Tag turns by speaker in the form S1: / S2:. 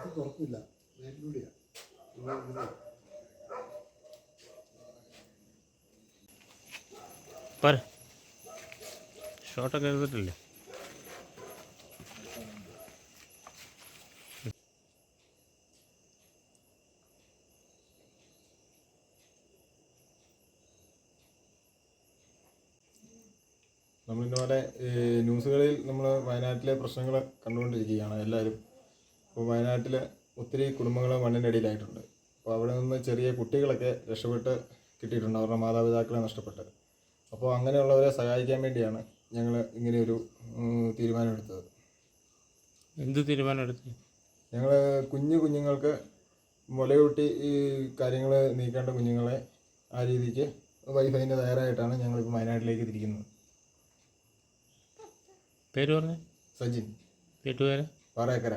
S1: അത് തുറക്കില്ല. ഇങ്ങനെ
S2: പറ. ഷോട്ടൊക്കെ എടുത്തിട്ടില്ലേ?
S3: നമ്മളിന്നുപോലെ ന്യൂസുകളിൽ നമ്മൾ വയനാട്ടിലെ പ്രശ്നങ്ങൾ കണ്ടുകൊണ്ടിരിക്കുകയാണ് എല്ലാവരും. അപ്പോൾ വയനാട്ടിൽ ഒത്തിരി കുടുംബങ്ങൾ മണ്ണിന്റെ അടിയിലായിട്ടുണ്ട്. അപ്പോൾ അവിടെ നിന്ന് ചെറിയ കുട്ടികളൊക്കെ രക്ഷപ്പെട്ട് കിട്ടിയിട്ടുണ്ട്. അവരുടെ മാതാപിതാക്കളെ നഷ്ടപ്പെട്ട്. അപ്പോൾ അങ്ങനെയുള്ളവരെ സഹായിക്കാൻ വേണ്ടിയാണ് ഞങ്ങൾ ഇങ്ങനെയൊരു തീരുമാനമെടുത്തത്.
S2: എന്ത് തീരുമാനമെടുത്തു?
S3: ഞങ്ങൾ കുഞ്ഞു കുഞ്ഞുങ്ങൾക്ക് മുലയൂട്ടി ഈ കാര്യങ്ങൾ നീക്കേണ്ട കുഞ്ഞുങ്ങളെ ആ രീതിക്ക് വൈഫൈന്റെ തയ്യാറായിട്ടാണ് ഞങ്ങളിപ്പോൾ വയനാട്ടിലേക്ക് തിരിക്കുന്നത്.
S2: പേര് പറഞ്ഞു?
S3: സജിൻ.
S2: വീട്ടുപേര്
S3: പാറയക്കര